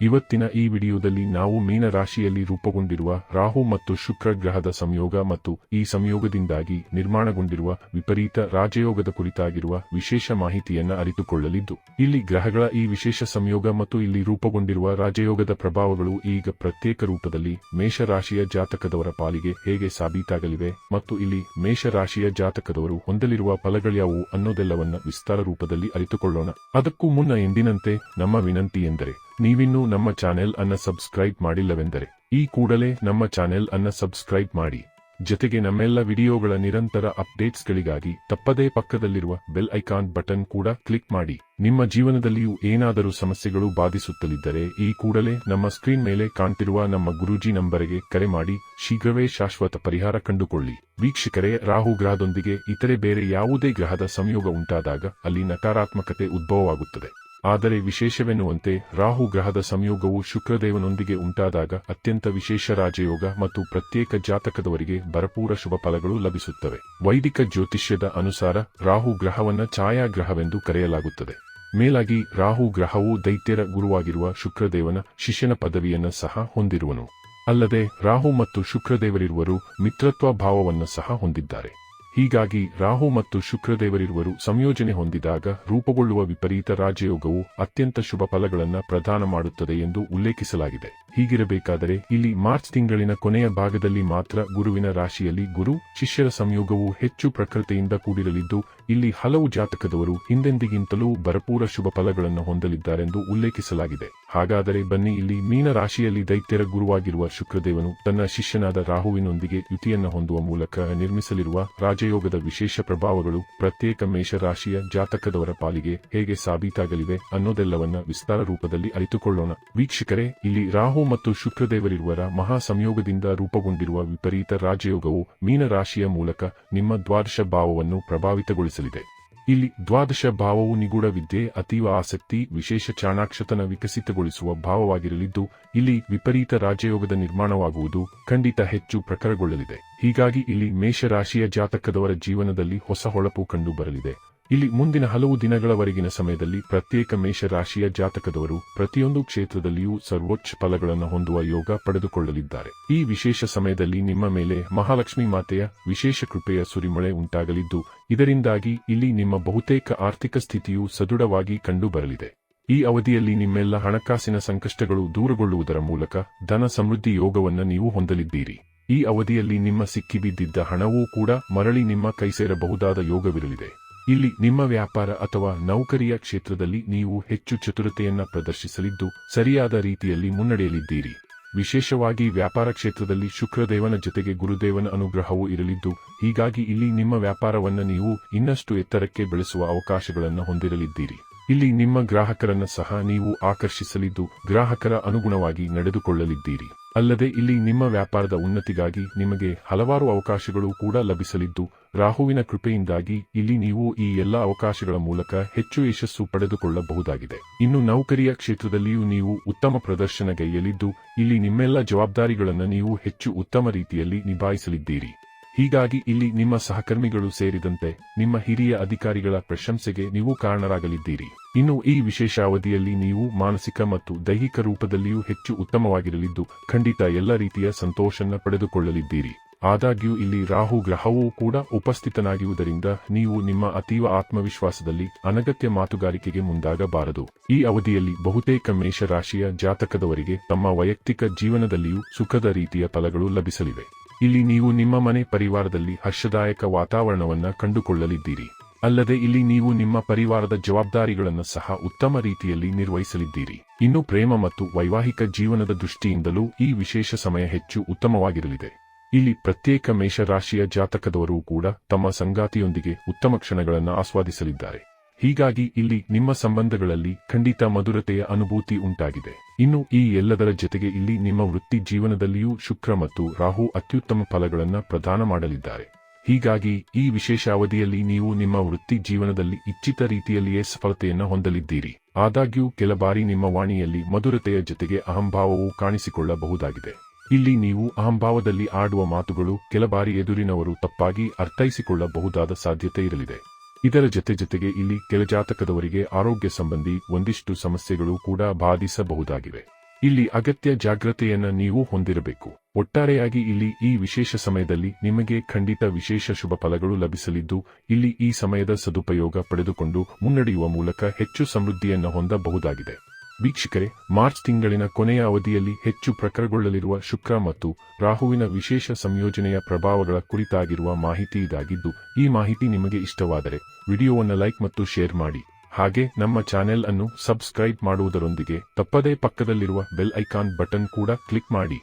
ಇವತ್ತಿನ ಈ ವಿಡಿಯೋದಲ್ಲಿ ನಾವು ಮೀನ ರಾಶಿಯಲ್ಲಿ ರೂಪುಗೊಂಡಿರುವ ರಾಹು ಮತ್ತು ಶುಕ್ರ ಗ್ರಹದ ಸಂಯೋಗ ಮತ್ತು ಈ ಸಂಯೋಗದಿಂದಾಗಿ ನಿರ್ಮಾಣಗೊಂಡಿರುವ ವಿಪರೀತ ರಾಜಯೋಗದ ಕುರಿತಾಗಿರುವ ವಿಶೇಷ ಮಾಹಿತಿಯನ್ನು ಅರಿತುಕೊಳ್ಳಲಿದ್ದು, ಇಲ್ಲಿ ಗ್ರಹಗಳ ಈ ವಿಶೇಷ ಸಂಯೋಗ ಮತ್ತು ಇಲ್ಲಿ ರೂಪುಗೊಂಡಿರುವ ರಾಜಯೋಗದ ಪ್ರಭಾವಗಳು ಈಗ ಪ್ರತ್ಯೇಕ ರೂಪದಲ್ಲಿ ಮೇಷರಾಶಿಯ ಜಾತಕದವರ ಪಾಲಿಗೆ ಹೇಗೆ ಸಾಬೀತಾಗಲಿವೆ ಮತ್ತು ಇಲ್ಲಿ ಮೇಷರಾಶಿಯ ಜಾತಕದವರು ಹೊಂದಲಿರುವ ಫಲಗಳ್ಯಾವು ಅನ್ನೋದೆಲ್ಲವನ್ನ ವಿಸ್ತಾರ ರೂಪದಲ್ಲಿ ಅರಿತುಕೊಳ್ಳೋಣ. ಅದಕ್ಕೂ ಮುನ್ನ ಎಂದಿನಂತೆ ನಮ್ಮ ವಿನಂತಿ ಎಂದರೆ ನೀವಿನ್ನೂ ನಮ್ಮ ಚಾನೆಲ್ ಅನ್ನ ಸಬ್ಸ್ಕ್ರೈಬ್ ಮಾಡಿಲ್ಲವೆಂದರೆ, ಈ ಕೂಡಲೇ ನಮ್ಮ ಚಾನೆಲ್ ಅನ್ನ ಸಬ್ಸ್ಕ್ರೈಬ್ ಮಾಡಿ. ಜೊತೆಗೆ ನಮ್ಮೆಲ್ಲ ವಿಡಿಯೋಗಳ ನಿರಂತರ ಅಪ್ಡೇಟ್ಸ್ಗಳಿಗಾಗಿ ತಪ್ಪದೇ ಪಕ್ಕದಲ್ಲಿರುವ ಬೆಲ್ ಐಕಾನ್ ಬಟನ್ ಕೂಡ ಕ್ಲಿಕ್ ಮಾಡಿ. ನಿಮ್ಮ ಜೀವನದಲ್ಲಿಯೂ ಏನಾದರೂ ಸಮಸ್ಯೆಗಳು ಬಾಧಿಸುತ್ತಲಿದ್ದರೆ, ಈ ಕೂಡಲೇ ನಮ್ಮ ಸ್ಕ್ರೀನ್ ಮೇಲೆ ಕಾಣ್ತಿರುವ ನಮ್ಮ ಗುರೂಜಿ ನಂಬರಿಗೆ ಕರೆ ಮಾಡಿ, ಶೀಘ್ರವೇ ಶಾಶ್ವತ ಪರಿಹಾರ ಕಂಡುಕೊಳ್ಳಿ. ವೀಕ್ಷಕರೇ, ರಾಹು ಗ್ರಹದೊಂದಿಗೆ ಇತರೆ ಬೇರೆ ಯಾವುದೇ ಗ್ರಹದ ಸಂಯೋಗ ಉಂಟಾದಾಗ ಅಲ್ಲಿ ನಕಾರಾತ್ಮಕತೆ ಉದ್ಭವವಾಗುತ್ತದೆ. ಆದರೆ ವಿಶೇಷವೆನ್ನುವಂತೆ ರಾಹು ಗ್ರಹದ ಸಂಯೋಗವು ಶುಕ್ರದೇವನೊಂದಿಗೆ ಉಂಟಾದಾಗ ಅತ್ಯಂತ ವಿಶೇಷ ರಾಜಯೋಗ ಮತ್ತು ಪ್ರತ್ಯೇಕ ಜಾತಕದವರಿಗೆ ಭರಪೂರ ಶುಭ ಫಲಗಳು ಲಭಿಸುತ್ತವೆ. ವೈದಿಕ ಜ್ಯೋತಿಷ್ಯದ ಅನುಸಾರ ರಾಹು ಗ್ರಹವನ್ನ ಛಾಯಾಗ್ರಹವೆಂದು ಕರೆಯಲಾಗುತ್ತದೆ. ಮೇಲಾಗಿ ರಾಹು ಗ್ರಹವು ದೈತ್ಯರ ಗುರುವಾಗಿರುವ ಶುಕ್ರದೇವನ ಶಿಷ್ಯನ ಪದವಿಯನ್ನ ಸಹ ಹೊಂದಿರುವನು. ಅಲ್ಲದೆ ರಾಹು ಮತ್ತು ಶುಕ್ರದೇವರಿರುವರು ಮಿತ್ರತ್ವ ಭಾವವನ್ನು ಸಹ ಹೊಂದಿದ್ದಾರೆ. ಹೀಗಾಗಿ ರಾಹು ಮತ್ತು ಶುಕ್ರದೇವರಿರುವರು ಸಂಯೋಜನೆ ಹೊಂದಿದಾಗ ರೂಪುಗೊಳ್ಳುವ ವಿಪರೀತ ರಾಜಯೋಗವು ಅತ್ಯಂತ ಶುಭ ಫಲಗಳನ್ನು ಪ್ರದಾನ ಮಾಡುತ್ತದೆ ಎಂದು ಉಲ್ಲೇಖಿಸಲಾಗಿದೆ. ಹೀಗಿರಬೇಕಾದರೆ ಇಲ್ಲಿ ಮಾರ್ಚ್ ತಿಂಗಳಿನ ಕೊನೆಯ ಭಾಗದಲ್ಲಿ ಮಾತ್ರ ಗುರುವಿನ ರಾಶಿಯಲ್ಲಿ ಗುರು, ಶಿಷ್ಯರ ಸಂಯೋಗವು ಹೆಚ್ಚು ಪ್ರಖರತೆಯಿಂದ ಕೂಡಿರಲಿದ್ದು, ಇಲ್ಲಿ ಹಲವು ಜಾತಕದವರು ಹಿಂದೆಂದಿಗಿಂತಲೂ ಭರಪೂರ ಶುಭ ಫಲಗಳನ್ನು ಹೊಂದಲಿದ್ದಾರೆಂದು ಉಲ್ಲೇಖಿಸಲಾಗಿದೆ. ಹಾಗಾದರೆ ಬನ್ನಿ ಇಲ್ಲಿ ಮೀನ ರಾಶಿಯಲ್ಲಿ ದೈತ್ಯರ ಗುರುವಾಗಿರುವ ಶುಕ್ರದೇವನು ತನ್ನ ಶಿಷ್ಯನಾದ ರಾಹುವಿನೊಂದಿಗೆ ಯುತಿಯನ್ನು ಹೊಂದುವ ಮೂಲಕ ನಿರ್ಮಿಸಲಿರುವ ರಾಜಯೋಗದ ವಿಶೇಷ ಪ್ರಭಾವಗಳು ಪ್ರತ್ಯೇಕ ಮೇಷರಾಶಿಯ ಜಾತಕದವರ ಪಾಲಿಗೆ ಹೇಗೆ ಸಾಬೀತಾಗಲಿವೆ ಅನ್ನೋದೆಲ್ಲವನ್ನ ವಿಸ್ತಾರ ರೂಪದಲ್ಲಿ ಅರಿತುಕೊಳ್ಳೋಣ. ವೀಕ್ಷಕರೇ, ಇಲ್ಲಿ ರಾಹು ಮತ್ತು ಶುಕ್ರದೇವರಿರುವರ ಮಹಾ ಸಂಯೋಗದಿಂದ ರೂಪುಗೊಂಡಿರುವ ವಿಪರೀತ ರಾಜಯೋಗವು ಮೀನರಾಶಿಯ ಮೂಲಕ ನಿಮ್ಮ ದ್ವಾದಶ ಭಾವವನ್ನು ಪ್ರಭಾವಿತಗೊಳಿಸಲಿದೆ. ಇಲ್ಲಿ ದ್ವಾದಶ ಭಾವವು ನಿಗೂಢ ವಿದ್ಯೆ ಅತೀವ ಆಸಕ್ತಿ, ವಿಶೇಷ ಚಾಣಾಕ್ಷತನ ವಿಕಸಿತಗೊಳಿಸುವ ಭಾವವಾಗಿರಲಿದ್ದು, ಇಲ್ಲಿ ವಿಪರೀತ ರಾಜಯೋಗದ ನಿರ್ಮಾಣವಾಗುವುದು ಖಂಡಿತ ಹೆಚ್ಚು ಪ್ರಖರಗೊಳ್ಳಲಿದೆ. ಹೀಗಾಗಿ ಇಲ್ಲಿ ಮೇಷರಾಶಿಯ ಜಾತಕದವರ ಜೀವನದಲ್ಲಿ ಹೊಸ ಹೊಳಪು ಕಂಡುಬರಲಿದೆ. ಇಲ್ಲಿ ಮುಂದಿನ ಹಲವು ದಿನಗಳವರೆಗಿನ ಸಮಯದಲ್ಲಿ ಪ್ರತ್ಯೇಕ ಮೇಷರಾಶಿಯ ಜಾತಕದವರು ಪ್ರತಿಯೊಂದು ಕ್ಷೇತ್ರದಲ್ಲಿಯೂ ಸರ್ವೋಚ್ಚ ಫಲಗಳನ್ನು ಹೊಂದುವ ಯೋಗ ಪಡೆದುಕೊಳ್ಳಲಿದ್ದಾರೆ. ಈ ವಿಶೇಷ ಸಮಯದಲ್ಲಿ ನಿಮ್ಮ ಮೇಲೆ ಮಹಾಲಕ್ಷ್ಮಿ ಮಾತೆಯ ವಿಶೇಷ ಕೃಪೆಯ ಸುರಿಮಳೆ ಉಂಟಾಗಲಿದ್ದು, ಇದರಿಂದಾಗಿ ಇಲ್ಲಿ ನಿಮ್ಮ ಬಹುತೇಕ ಆರ್ಥಿಕ ಸ್ಥಿತಿಯು ಸದೃಢವಾಗಿ ಕಂಡುಬರಲಿದೆ. ಈ ಅವಧಿಯಲ್ಲಿ ನಿಮ್ಮೆಲ್ಲ ಹಣಕಾಸಿನ ಸಂಕಷ್ಟಗಳು ದೂರಗೊಳ್ಳುವುದರ ಮೂಲಕ ಧನ ಸಮೃದ್ಧಿ ಯೋಗವನ್ನು ನೀವು ಹೊಂದಲಿದ್ದೀರಿ. ಈ ಅವಧಿಯಲ್ಲಿ ನಿಮ್ಮ ಸಿಕ್ಕಿಬಿದ್ದಿದ್ದ ಹಣವೂ ಕೂಡ ಮರಳಿ ನಿಮ್ಮ ಕೈ ಸೇರಬಹುದಾದ ಯೋಗವಿರಲಿದೆ. ಇಲ್ಲಿ ನಿಮ್ಮ ವ್ಯಾಪಾರ ಅಥವಾ ನೌಕರಿಯ ಕ್ಷೇತ್ರದಲ್ಲಿ ನೀವು ಹೆಚ್ಚು ಚತುರತೆಯನ್ನ ಪ್ರದರ್ಶಿಸಲಿದ್ದು ಸರಿಯಾದ ರೀತಿಯಲ್ಲಿ ಮುನ್ನಡೆಯಲಿದ್ದೀರಿ. ವಿಶೇಷವಾಗಿ ವ್ಯಾಪಾರ ಕ್ಷೇತ್ರದಲ್ಲಿ ಶುಕ್ರದೇವನ ಜೊತೆಗೆ ಗುರುದೇವನ ಅನುಗ್ರಹವೂ ಇರಲಿದ್ದು, ಹೀಗಾಗಿ ಇಲ್ಲಿ ನಿಮ್ಮ ವ್ಯಾಪಾರವನ್ನು ನೀವು ಇನ್ನಷ್ಟು ಎತ್ತರಕ್ಕೆ ಬೆಳೆಸುವ ಅವಕಾಶಗಳನ್ನು ಹೊಂದಿರಲಿದ್ದೀರಿ. ಇಲ್ಲಿ ನಿಮ್ಮ ಗ್ರಾಹಕರನ್ನು ಸಹ ನೀವು ಆಕರ್ಷಿಸಲಿದ್ದು, ಗ್ರಾಹಕರ ಅನುಗುಣವಾಗಿ ನಡೆದುಕೊಳ್ಳಲಿದ್ದೀರಿ. ಅಲ್ಲದೆ ಇಲ್ಲಿ ನಿಮ್ಮ ವ್ಯಾಪಾರದ ಉನ್ನತಿಗಾಗಿ ನಿಮಗೆ ಹಲವಾರು ಅವಕಾಶಗಳು ಕೂಡ ಲಭಿಸಲಿದ್ದು ರಾಹುವಿನ ಕೃಪೆಯಿಂದಾಗಿ ಇಲ್ಲಿ ನೀವು ಈ ಎಲ್ಲಾ ಅವಕಾಶಗಳ ಮೂಲಕ ಹೆಚ್ಚು ಯಶಸ್ಸು ಪಡೆದುಕೊಳ್ಳಬಹುದಾಗಿದೆ. ಇನ್ನು ನೌಕರಿಯ ಕ್ಷೇತ್ರದಲ್ಲಿಯೂ ನೀವು ಉತ್ತಮ ಪ್ರದರ್ಶನಗೈಯಲಿದ್ದು ಇಲ್ಲಿ ನಿಮ್ಮೆಲ್ಲ ಜವಾಬ್ದಾರಿಗಳನ್ನು ನೀವು ಹೆಚ್ಚು ಉತ್ತಮ ರೀತಿಯಲ್ಲಿ ನಿಭಾಯಿಸಲಿದ್ದೀರಿ. ಹೀಗಾಗಿ ಇಲ್ಲಿ ನಿಮ್ಮ ಸಹಕರ್ಮಿಗಳು ಸೇರಿದಂತೆ ನಿಮ್ಮ ಹಿರಿಯ ಅಧಿಕಾರಿಗಳ ಪ್ರಶಂಸೆಗೆ ನೀವು ಕಾರಣರಾಗಲಿದ್ದೀರಿ. ಇನ್ನು ಈ ವಿಶೇಷ ಅವಧಿಯಲ್ಲಿ ನೀವು ಮಾನಸಿಕ ಮತ್ತು ದೈಹಿಕ ರೂಪದಲ್ಲಿಯೂ ಹೆಚ್ಚು ಉತ್ತಮವಾಗಿರಲಿದ್ದು, ಖಂಡಿತ ಎಲ್ಲ ರೀತಿಯ ಸಂತೋಷನ್ನ ಪಡೆದುಕೊಳ್ಳಲಿದ್ದೀರಿ. ಆದಾಗ್ಯೂ ಇಲ್ಲಿ ರಾಹು ಗ್ರಹವೂ ಕೂಡ ಉಪಸ್ಥಿತನಾಗಿರುವುದರಿಂದ ನೀವು ನಿಮ್ಮ ಅತೀವ ಆತ್ಮವಿಶ್ವಾಸದಲ್ಲಿ ಅನಗತ್ಯ ಮಾತುಗಾರಿಕೆಗೆ ಮುಂದಾಗಬಾರದು. ಈ ಅವಧಿಯಲ್ಲಿ ಬಹುತೇಕ ಮೇಷರಾಶಿಯ ಜಾತಕದವರಿಗೆ ತಮ್ಮ ವೈಯಕ್ತಿಕ ಜೀವನದಲ್ಲಿಯೂ ಸುಖದ ರೀತಿಯ ಫಲಗಳು ಲಭಿಸಲಿವೆ. ಇಲ್ಲಿ ನೀವು ನಿಮ್ಮ ಮನೆ ಪರಿವಾರದಲ್ಲಿ ಹರ್ಷದಾಯಕ ವಾತಾವರಣವನ್ನು ಕಂಡುಕೊಳ್ಳಲಿದ್ದೀರಿ. ಅಲ್ಲದೆ ಇಲ್ಲಿ ನೀವು ನಿಮ್ಮ ಪರಿವಾರದ ಜವಾಬ್ದಾರಿಗಳನ್ನು ಸಹ ಉತ್ತಮ ರೀತಿಯಲ್ಲಿ ನಿರ್ವಹಿಸಲಿದ್ದೀರಿ. ಇನ್ನು ಪ್ರೇಮ ಮತ್ತು ವೈವಾಹಿಕ ಜೀವನದ ದೃಷ್ಟಿಯಿಂದಲೂ ಈ ವಿಶೇಷ ಸಮಯ ಹೆಚ್ಚು ಉತ್ತಮವಾಗಿರಲಿದೆ. ಇಲ್ಲಿ ಪ್ರತ್ಯೇಕ ಮೇಷರಾಶಿಯ ಜಾತಕದವರು ಕೂಡ ತಮ್ಮ ಸಂಗಾತಿಯೊಂದಿಗೆ ಉತ್ತಮ ಕ್ಷಣಗಳನ್ನು ಆಸ್ವಾದಿಸಲಿದ್ದಾರೆ. ಹೀಗಾಗಿ ಇಲ್ಲಿ ನಿಮ್ಮ ಸಂಬಂಧಗಳಲ್ಲಿ ಖಂಡಿತ ಮಧುರತೆಯ ಅನುಭೂತಿ ಉಂಟಾಗಿದೆ. ಇನ್ನು ಈ ಎಲ್ಲದರ ಜೊತೆಗೆ ಇಲ್ಲಿ ನಿಮ್ಮ ವೃತ್ತಿ ಜೀವನದಲ್ಲಿಯೂ ಶುಕ್ರ ಮತ್ತು ರಾಹು ಅತ್ಯುತ್ತಮ ಫಲಗಳನ್ನು ಪ್ರದಾನ ಮಾಡಲಿದ್ದಾರೆ. ಹೀಗಾಗಿ ಈ ವಿಶೇಷ ಅವಧಿಯಲ್ಲಿ ನೀವು ನಿಮ್ಮ ವೃತ್ತಿ ಜೀವನದಲ್ಲಿ ಇಚ್ಛಿತ ರೀತಿಯಲ್ಲಿಯೇ ಸಫಲತೆಯನ್ನು ಹೊಂದಲಿದ್ದೀರಿ. ಆದಾಗ್ಯೂ ಕೆಲ ಬಾರಿ ನಿಮ್ಮ ವಾಣಿಯಲ್ಲಿ ಮಧುರತೆಯ ಜೊತೆಗೆ ಅಹಂಭಾವವು ಕಾಣಿಸಿಕೊಳ್ಳಬಹುದಾಗಿದೆ. ಇಲ್ಲಿ ನೀವು ಅಹಂಭಾವದಲ್ಲಿ ಆಡುವ ಮಾತುಗಳು ಕೆಲ ಬಾರಿ ಎದುರಿನವರು ತಪ್ಪಾಗಿ ಅರ್ಥೈಸಿಕೊಳ್ಳಬಹುದಾದ ಸಾಧ್ಯತೆ ಇರಲಿದೆ. ಇದರ ಜತೆ ಜೊತೆಗೆ ಇಲ್ಲಿ ಕೆಳಜಾತಕದವರಿಗೆ ಆರೋಗ್ಯ ಸಂಬಂಧಿ ಒಂದಿಷ್ಟು ಸಮಸ್ಯೆಗಳು ಕೂಡ ಬಾಧಿಸಬಹುದಾಗಿವೆ. ಇಲ್ಲಿ ಅಗತ್ಯ ಜಾಗ್ರತೆಯನ್ನ ನೀವು ಹೊಂದಿರಬೇಕು. ಒಟ್ಟಾರೆಯಾಗಿ ಇಲ್ಲಿ ಈ ವಿಶೇಷ ಸಮಯದಲ್ಲಿ ನಿಮಗೆ ಖಂಡಿತ ವಿಶೇಷ ಶುಭ ಫಲಗಳು ಲಭಿಸಲಿದ್ದು, ಇಲ್ಲಿ ಈ ಸಮಯದ ಸದುಪಯೋಗ ಪಡೆದುಕೊಂಡು ಮುನ್ನಡೆಯುವ ಮೂಲಕ ಹೆಚ್ಚು ಸಮೃದ್ಧಿಯನ್ನು ಹೊಂದಬಹುದಾಗಿದೆ. ವೀಕ್ಷಕರೇ, ಮಾರ್ಚ್ ತಿಂಗಳಿನ ಕೊನೆಯ ಅವಧಿಯಲ್ಲಿ ಹೆಚ್ಚು ಪ್ರಖರಗೊಳ್ಳಲಿರುವ ಶುಕ್ರ ಮತ್ತು ರಾಹುವಿನ ವಿಶೇಷ ಸಂಯೋಜನೆಯ ಪ್ರಭಾವಗಳ ಕುರಿತಾಗಿರುವ ಮಾಹಿತಿ ಇದಾಗಿದ್ದು, ಈ ಮಾಹಿತಿ ನಿಮಗೆ ಇಷ್ಟವಾದರೆ ವಿಡಿಯೋವನ್ನು ಲೈಕ್ ಮತ್ತು ಶೇರ್ ಮಾಡಿ. ಹಾಗೆ ನಮ್ಮ ಚಾನೆಲ್ ಅನ್ನು ಸಬ್ಸ್ಕ್ರೈಬ್ ಮಾಡುವುದರೊಂದಿಗೆ ತಪ್ಪದೇ ಪಕ್ಕದಲ್ಲಿರುವ ಬೆಲ್ ಐಕಾನ್ ಬಟನ್ ಕೂಡ ಕ್ಲಿಕ್ ಮಾಡಿ.